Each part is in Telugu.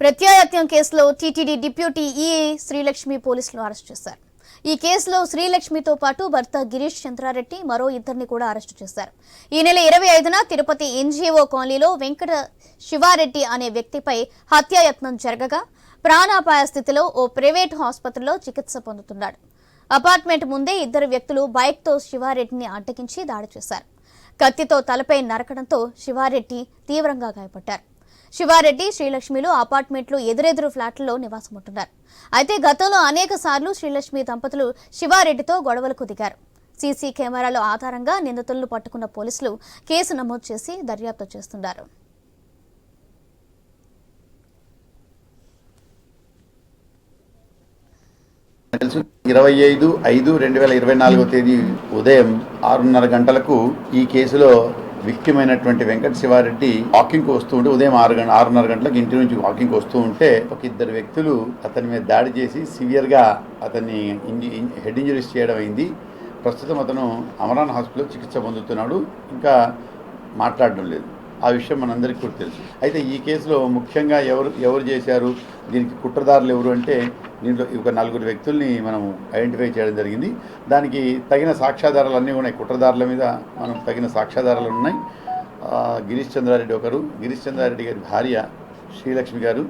ప్రత్యాయత్నం కేసులో టీటీడీ డిప్యూటీ ఈఏ శ్రీలక్ష్మి పోలీసులు అరెస్ట్ చేశారు. ఈ కేసులో శ్రీలక్ష్మితో పాటు భర్త గిరీష్ చంద్రారెడ్డి మరో ఇద్దరిని కూడా అరెస్టు చేశారు. ఈ నెల ఇరవై ఐదున తిరుపతి ఎన్జీఓ కాలనీలో వెంకట శివారెడ్డి అనే వ్యక్తిపై హత్యాయత్నం జరగగా ప్రాణాపాయ స్థితిలో ఓ ప్రైవేట్ ఆసుపత్రిలో చికిత్స పొందుతున్నాడు. అపార్ట్మెంట్ ముందే ఇద్దరు వ్యక్తులు బైక్తో శివారెడ్డిని అడ్డగించి దాడి చేశారు. కత్తితో తలపై నరకడంతో శివారెడ్డి తీవ్రంగా గాయపడ్డారు. శివారెడ్డి శ్రీలక్ష్మిలు అపార్ట్మెంట్లు ఎదురెదురు ఫ్లాట్లలో నివాసముంటున్నారు. అయితే గతంలో అనేక సార్లు శ్రీలక్ష్మి దంపతులు శివారెడ్డితో గొడవలకు దిగారు. సీసీ కెమెరాల ఆధారంగా నిందితులను పట్టుకున్న పోలీసులు కేసు నమోదు చేసి దర్యాప్తు చేస్తున్నారు. తెలుసు ఇరవై ఐదు ఐదు రెండు వేల ఇరవై నాలుగో తేదీ ఉదయం ఆరున్నర గంటలకు ఈ కేసులో విక్టిమ్ అయినటువంటి వెంకట శివారెడ్డి వాకింగ్ వస్తూ ఉంటే ఉదయం ఆరు గంట ఆరున్నర గంటలకు ఇంటి నుంచి వాకింగ్ వస్తూ ఉంటే ఒక ఇద్దరు వ్యక్తులు అతని మీద దాడి చేసి సివియర్గా అతన్ని ఇంజి హెడ్ ఇంజరీస్ చేయడం అయింది. ప్రస్తుతం అతను అమరాన్ హాస్పిటల్లో చికిత్స పొందుతున్నాడు. ఇంకా మాట్లాడడం లేదు. ఆ విషయం మనందరికీ కూడా తెలుసు. అయితే ఈ కేసులో ముఖ్యంగా ఎవరు ఎవరు చేశారు దీనికి కుట్రదారులు ఎవరు అంటే దీంట్లో ఒక నలుగురు వ్యక్తుల్ని మనం ఐడెంటిఫై చేయడం జరిగింది. దానికి తగిన సాక్ష్యాధారాలు అన్నీ ఉన్నాయి. కుట్రదారుల మీద మనం తగిన సాక్ష్యాధారాలు ఉన్నాయి. గిరీష్ చంద్రారెడ్డి ఒకరు. గిరీష్ చంద్రారెడ్డి గారి భార్య శ్రీలక్ష్మి గారు.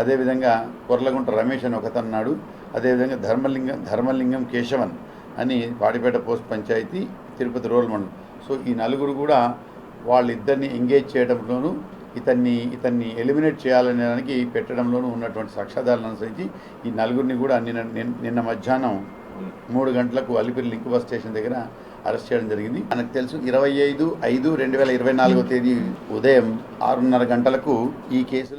అదేవిధంగా కొర్లగుంట రమేష్ అని ఒకతన్నాడు అదేవిధంగా ధర్మలింగం ధర్మలింగం కేశవన్ అని పాడిపేట పోస్ట్ పంచాయతీ తిరుపతి రూరల్ మండలం. సో ఈ నలుగురు కూడా వాళ్ళిద్దరిని ఎంగేజ్ చేయడంలోనూ ఇతన్ని ఇతన్ని ఎలిమినేట్ చేయాలనే దానికి పెట్టడంలోనూ ఉన్నటువంటి సాక్ష్యాధారాలను అనుసరించి ఈ నలుగురిని కూడా నిన్న నిన్న- మధ్యాహ్నం మూడు గంటలకు అలిపిరి లింక్ బస్ స్టేషన్ దగ్గర అరెస్ట్ చేయడం జరిగింది. మనకు తెలుసు ఇరవై ఐదు ఐదు రెండు వేల ఇరవై నాలుగో తేదీ ఉదయం ఆరున్నర గంటలకు ఈ కేసులో